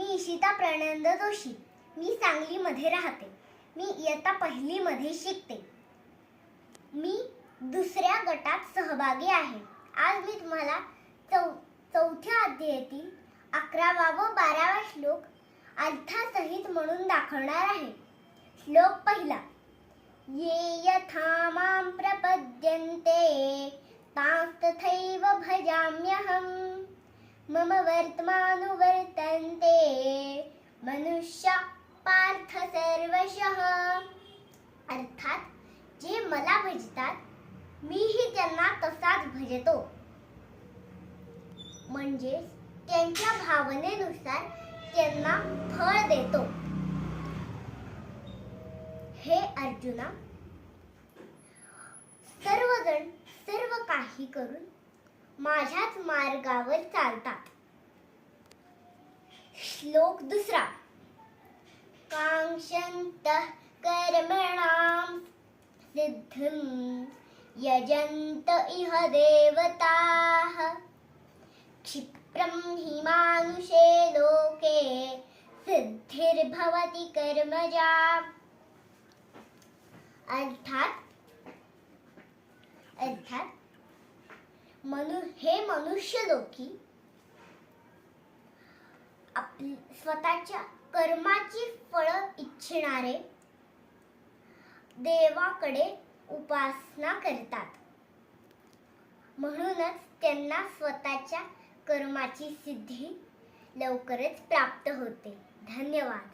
मी इशिता प्रणंद जोशी. मी सांगलीमध्ये राहते. मी इयत्ता पहिलीमध्ये शिकते. मी दुसऱ्या गटात सहभागी आहे. आज मी तुम्हाला चौ चौथ्या अध्यायातील अकरावा व बारावा श्लोक अर्थासहित म्हणून दाखवणार आहे. श्लोक पहिला. ये यथा मां प्रपद्यन्ते तांस्तथैव भजाम्यहम्. मम वर्तमानुवर्तन्ते। मनुष्य पार्थ सर्वशः। अर्थात जे मला भजतात मीही त्यांना तसाच भजतो. म्हणजेच त्यांच्या भावनेनुसार त्यांना फळ देतो. हे अर्जुना सर्वजण सर्व काही करून माझ्याच मार्गावर चालतात. श्लोक दुसरा. कांक्षंत कर्मणाम सिद्धिं यजन्त इह देवताः। क्षिप्रं हि मानुषे लोके सिद्धिर्भवति कर्मजा। अर्थात अर्थात मनु हे मनुष्य लोकी आपली स्वतःच्या कर्माची फळं इच्छिणारे देवाकडे उपासना करतात. म्हणूनच त्यांना स्वतःच्या कर्माची सिद्धी लवकरच प्राप्त होते. धन्यवाद.